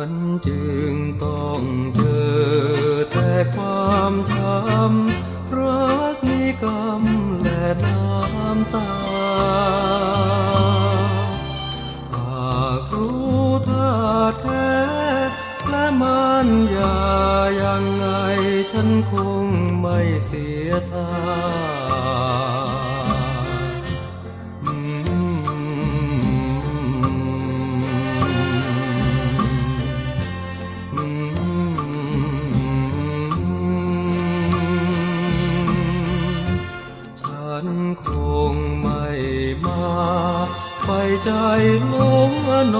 ฉันจึงต้องเจอแต่ความช้ำรักมีกรรและน้ำตาหากรู้ท่าแท้และมันยายังไงฉันคงไม่เสียท่า ใจล้มอน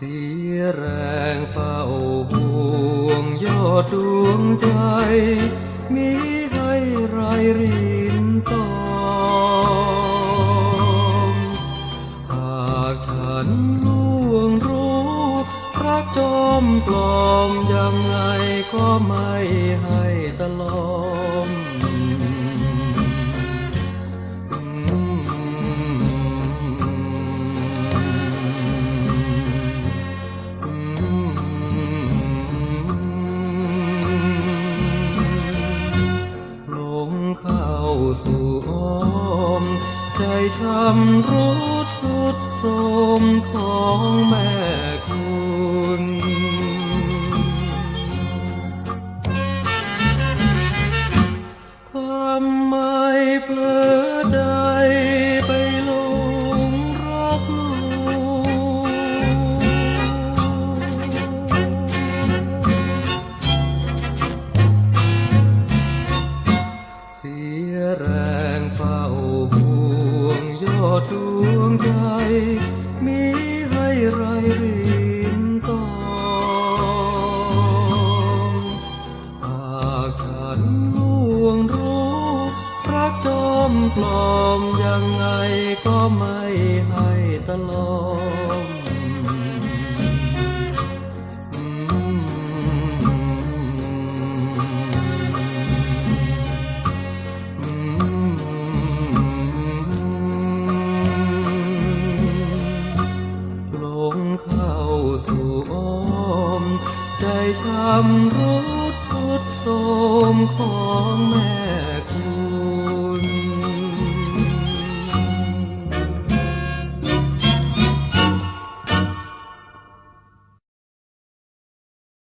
สีแรงเฝ้าห่วงยอดดวงใจ มีให้ไรรินตองหากฉันล่วงรู้รักจอมปลอมยังไงก็ไม่ห้ต สู่อ้อม ใจช้ำรู้สุดโสมของแม่ ใจมีให้ไรรินกองหากฉันล่วงรู้รักจอมปลอมยังไงก็ไม่ให้ตลอมำรู้สุดโสมของแม่คุณ